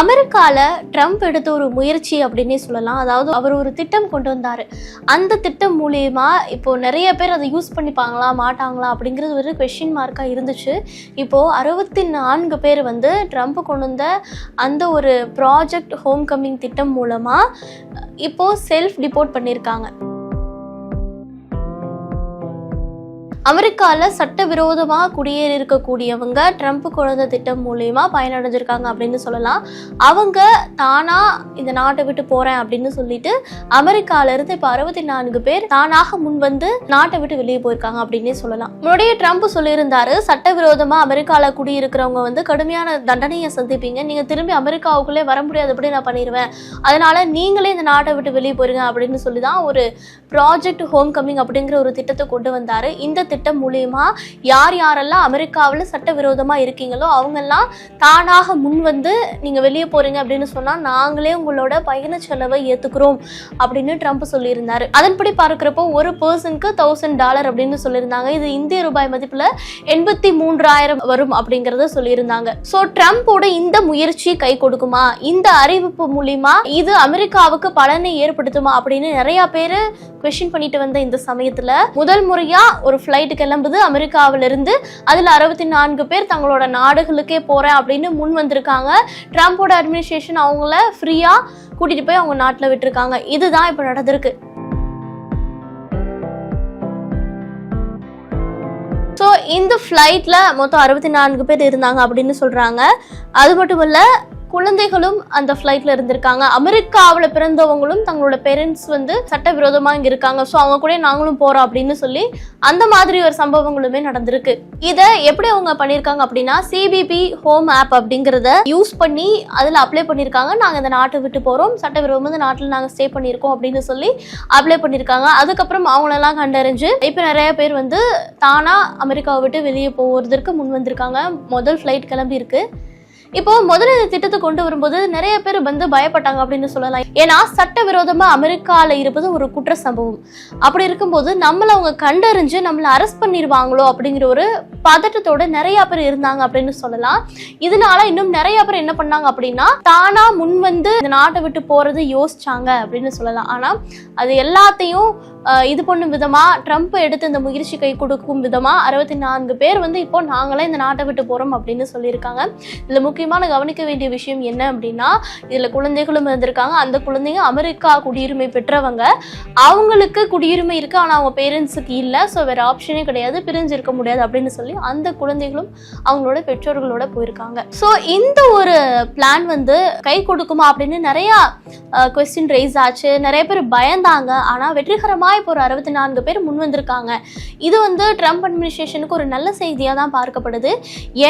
அமெரிக்கால ட்ரம்ப் எடுத்த ஒரு முயற்சி அப்படின்னே சொல்லலாம். அதாவது அவர் ஒரு திட்டம் கொண்டு வந்தாரு. அந்த திட்டம் மூலியமா இப்போ நிறைய பேர் அதை யூஸ் பண்ணிப்பாங்களா மாட்டாங்களா அப்படிங்கிறது ஒரு கொஷின் மார்க்காக இருந்துச்சு. இப்போ அறுபத்தி நான்கு பேர் வந்து ட்ரம்ப் கொண்டு வந்த அந்த ஒரு ப்ராஜெக்ட் ஹோம் கம்மிங் திட்டம் மூலமா இப்போ செல்ஃப் டிபோர்ட் பண்ணியிருக்காங்க அமெரிக்காவில் சட்டவிரோதமாக குடியேறி இருக்கக்கூடியவங்க ட்ரம்ப் குழந்தை திட்டம் மூலயமா பயனடைஞ்சிருக்காங்க அப்படின்னு சொல்லலாம். அவங்க தானாக இந்த நாட்டை விட்டு போகிறேன் அப்படின்னு சொல்லிட்டு அமெரிக்கால இருந்து இப்போ அறுபத்தி நான்கு பேர் தானாக முன் வந்து நாட்டை விட்டு வெளியே போயிருக்காங்க அப்படின்னே சொல்லலாம். முன்னாடியே ட்ரம்ப் சொல்லியிருந்தாரு சட்டவிரோதமாக அமெரிக்காவில் குடியிருக்கிறவங்க வந்து கடுமையான தண்டனையை சந்திப்பீங்க. நீங்கள் திரும்பி அமெரிக்காவுக்குள்ளே வர முடியாதபடி நான் பண்ணிடுவேன் அதனால நீங்களே இந்த நாட்டை விட்டு வெளியே போயிருங்க அப்படின்னு சொல்லி தான் ஒரு ப்ராஜெக்ட் ஹோம் கம்மிங் அப்படிங்கிற ஒரு திட்டத்தை கொண்டு வந்தாரு. இந்த திட்டம் மூலியமா யார் யாரெல்லாம் அமெரிக்காவில் சட்டவிரோதமாக இருக்கீங்களோ அவங்கெல்லாம் தானாக முன் வந்து நீங்கள் வெளியே போறீங்க அப்படின்னு சொன்னால் நாங்களே உங்களோட பயண செலவை ஏற்றுக்கிறோம் அப்படின்னு ட்ரம்ப் சொல்லியிருந்தாரு. அதன்படி பார்க்குறப்போ ஒரு பர்சனுக்கு தௌசண்ட் டாலர் அப்படின்னு சொல்லியிருந்தாங்க. இது இந்திய ரூபாய் மதிப்பில் எண்பத்தி மூன்றாயிரம் வரும் அப்படிங்கிறத சொல்லியிருந்தாங்க. ஸோ ட்ரம்ப்போட இந்த முயற்சி கை கொடுக்குமா? இந்த அறிவிப்பு மூலிமா இது அமெரிக்காவுக்கு பலனை ஏற்படுத்துமா அப்படின்னு நிறைய பேர் கொஷின் பண்ணிட்டு வந்த இந்த சமயத்தில் முதல் முறையாக ஒரு ஃப்ளைட் கிளம்புது அமெரிக்காவிலிருந்து அதில் அதுல அறுபத்தி நான்கு பேர் தங்களோட நாடுகளுக்கே போறேன் அப்படின்னு முன் வந்திருக்காங்க. ட்ரம்ப்போட அட்மினிஸ்ட்ரேஷன் அவங்கள ஃப்ரீயா கூட்டிட்டு போய் அவங்க நாட்டில் விட்டுருக்காங்க. இதுதான் இப்போ நடந்திருக்கு. ஸோ இந்த ஃப்ளைட்டில் மொத்தம் அறுபத்தி நான்கு பேர் இருந்தாங்க அப்படின்னு சொல்கிறாங்க அது மட்டும் இல்லை குழந்தைகளும் அந்த ஃப்ளைட்ல இருந்திருக்காங்க. அமெரிக்காவில் பிறந்தவங்களும் தங்களோட பேரண்ட்ஸ் வந்து சட்டவிரோதமாக இங்கே இருக்காங்க. ஸோ அவங்க கூட நாங்களும் போகிறோம் அப்படின்னு சொல்லி அந்த மாதிரி ஒரு சம்பவங்களுமே நடந்திருக்கு. இதை எப்படி அவங்க பண்ணியிருக்காங்க அப்படின்னா சிபிபி ஹோம் ஆப் அப்படிங்கிறத யூஸ் பண்ணி அதில் அப்ளை பண்ணியிருக்காங்க நாங்கள் இந்த நாட்டை விட்டு போகிறோம் சட்டவிரோதம் இந்த நாட்டில் நாங்கள் ஸ்டே பண்ணியிருக்கோம் அப்படின்னு சொல்லி அப்ளை பண்ணியிருக்காங்க அதுக்கப்புறம் அவங்களெல்லாம் கண்டறிஞ்சு இப்போ நிறைய பேர் வந்து தானாக அமெரிக்காவை விட்டு வெளியே போகிறதுக்கு முன் வந்திருக்காங்க. முதல் ஃப்ளைட் கிளம்பி இருக்கு இப்போ முதல்ல இந்த திட்டத்தை கொண்டு வரும்போது நிறைய பேர் வந்து பயப்பட்டாங்க அப்படின்னு சொல்லலாம். ஏன்னா சட்டவிரோதமா அமெரிக்கால இருப்பது ஒரு குற்ற சம்பவம். அப்படி இருக்கும்போது நம்மள அவங்க கண்டறிஞ்சு நம்மளை அரெஸ்ட் பண்ணிடுவாங்களோ அப்படிங்கிற ஒரு பதட்டத்தோட நிறைய பேர் இருந்தாங்க அப்படின்னு சொல்லலாம். இதனால இன்னும் நிறைய பேர் என்ன பண்ணாங்க அப்படின்னா தானா முன் வந்து இந்த நாட்டை விட்டு போறது யோசிச்சாங்க அப்படின்னு சொல்லலாம். ஆனா அது எல்லாத்தையும் இது பண்ணும் விதமா ட்ரம்ப் எடுத்து இந்த முயற்சி கை கொடுக்கும் விதமா அறுபத்தி நான்கு பேர் வந்து இப்போ நாங்களே இந்த நாட்டை விட்டு போறோம் அப்படின்னு சொல்லியிருக்காங்க. இதுல முக்கியமான கவனிக்க வேண்டிய விஷயம் என்ன அப்படின்னா இதில் குழந்தைகளும் இருந்திருக்காங்க. அந்த குழந்தைங்க அமெரிக்கா குடியுரிமை பெற்றவங்க. அவங்களுக்கு குடியுரிமை இருக்குது ஆனால் அவங்க பேரண்ட்ஸுக்கு இல்லை. ஸோ வேற ஆப்ஷனே கிடையாது. பிரிஞ்சு இருக்க முடியாது அப்படின்னு சொல்லி அந்த குழந்தைகளும் அவங்களோட பெற்றோர்களோட போயிருக்காங்க. ஸோ இந்த ஒரு பிளான் வந்து கை கொடுக்குமா அப்படின்னு நிறையா கொஸ்டின் ரைஸ் ஆச்சு. நிறைய பேர் பயந்தாங்க. ஆனால் வெற்றிகரமாக இப்போ ஒரு அறுபத்தி நான்கு பேர் முன் வந்திருக்காங்க. இது வந்து ட்ரம்ப் அட்மினிஸ்ட்ரேஷனுக்கு ஒரு நல்ல செய்தியாக தான் பார்க்கப்படுது.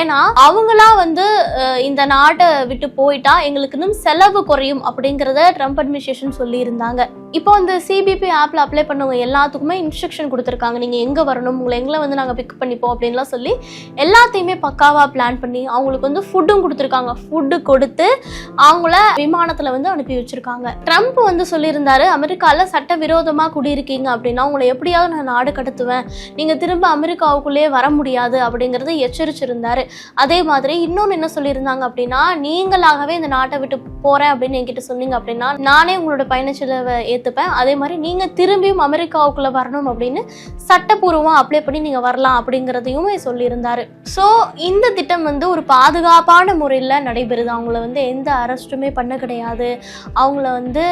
ஏன்னா அவங்களா வந்து இந்த நாட்டை விட்டு போயிட்டா எங்களுக்கு இன்னும் செலவு குறையும் அப்படிங்கிறத ட்ரம்ப் அட்மினிஸ்ட்ரேஷன் சொல்லியிருந்தாங்க. இப்போ அந்த சிபிபி ஆப்பில் அப்ளை பண்ணவங்க எல்லாத்துக்குமே இன்ஸ்ட்ரக்ஷன் கொடுத்துருக்காங்க. நீங்கள் எங்கே வரணும்? உங்களை எங்களை வந்து நாங்கள் பிக் பண்ணிப்போம் அப்படின்லாம் சொல்லி எல்லாத்தையுமே பக்காவாக பிளான் பண்ணி அவங்களுக்கு வந்து ஃபுட்டும் கொடுத்துருக்காங்க. ஃபுட்டு கொடுத்து அவங்கள விமானத்தில் வந்து அனுப்பி வச்சுருக்காங்க. ட்ரம்ப் வந்து சொல்லியிருந்தாரு அமெரிக்காவில் சட்டவிரோதமாக குடியிருக்கீங்க அப்படின்னா உங்களை எப்படியாவது நான் நாடு கடத்துவேன். நீங்கள் திரும்ப அமெரிக்காவுக்குள்ளேயே வர முடியாது அப்படிங்கிறத எச்சரிச்சிருந்தார். அதே மாதிரி இன்னொன்று என்ன சொல்லியிருந்தாங்க அப்படின்னா நீங்களாகவே இந்த நாட்டை விட்டு போகிறேன் அப்படின்னு என்கிட்ட சொன்னீங்க அப்படின்னா நானே உங்களோட பயணச்செலவை ஏற்று எடுத்துப்பேன். அதே மாதிரி நீங்கள் திரும்பியும் அமெரிக்காவுக்குள்ளே வரணும் அப்படின்னு சட்டப்பூர்வமாக அப்ளை பண்ணி நீங்கள் வரலாம் அப்படிங்கிறதையும் சொல்லியிருந்தார். ஸோ இந்த திட்டம் வந்து ஒரு பாதுகாப்பான முறையில் நடைபெறுது. அவங்கள வந்து எந்த அரெஸ்ட்டுமே பண்ண கிடையாது. அவங்கள வந்து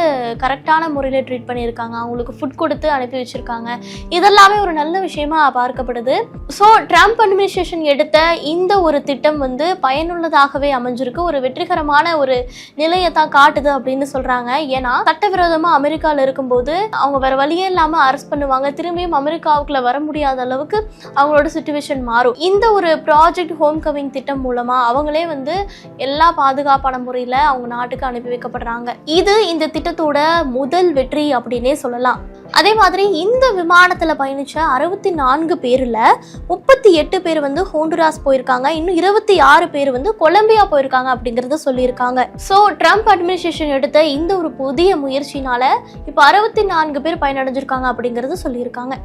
கரெக்டான முறையில் ட்ரீட் பண்ணியிருக்காங்க. அவங்களுக்கு ஃபுட் கொடுத்து அனுப்பி வச்சிருக்காங்க. இதெல்லாமே ஒரு நல்ல விஷயமா பார்க்கப்படுது. ஸோ ட்ரம்ப் அட்மினிஸ்ட்ரேஷன் எடுத்த இந்த ஒரு திட்டம் வந்து பயனுள்ளதாகவே அமைஞ்சிருக்கு. ஒரு வெற்றிகரமான ஒரு நிலையை தான் காட்டுது அப்படின்னு சொல்கிறாங்க ஏன்னா சட்டவிரோதமா அமெரிக்காவில் இருக்கும்போது அவங்க வேற வழியே இல்லாமல் அரெஸ்ட் பண்ணுவாங்க. திரும்பியும் அமெரிக்காவுக்குள்ள வர முடியாத அளவுக்கு அவங்களோட சுச்சுவேஷன் மாறும். இந்த ஒரு ப்ராஜெக்ட் ஹோம் கமிங் திட்டம் மூலமா அவங்களே வந்து எல்லா பாதுகாப்பான முறையில் அவங்க நாட்டுக்கு அனுப்பி வைக்கப்படுறாங்க. இது இந்த திட்டத்தோட முதல் வெற்றி அப்படின்னே சொல்லலாம். அதே மாதிரி இந்த விமானத்தில் பயணித்த அறுபத்தி நான்கு பேரில் முப்பத்தி எட்டு பேர் வந்து ஹோண்டுராஸ் போயிருக்காங்க. இன்னும் இருபத்தி ஆறு பேர் வந்து கொலம்பியா போயிருக்காங்க அப்படிங்கிறத சொல்லியிருக்காங்க. ஸோ ட்ரம்ப் அட்மினிஸ்ட்ரேஷன் எடுத்த இந்த ஒரு புதிய முயற்சினால இப்போ அறுபத்தி நான்கு பேர் பயனடைஞ்சிருக்காங்க அப்படிங்கறத சொல்லியிருக்காங்க.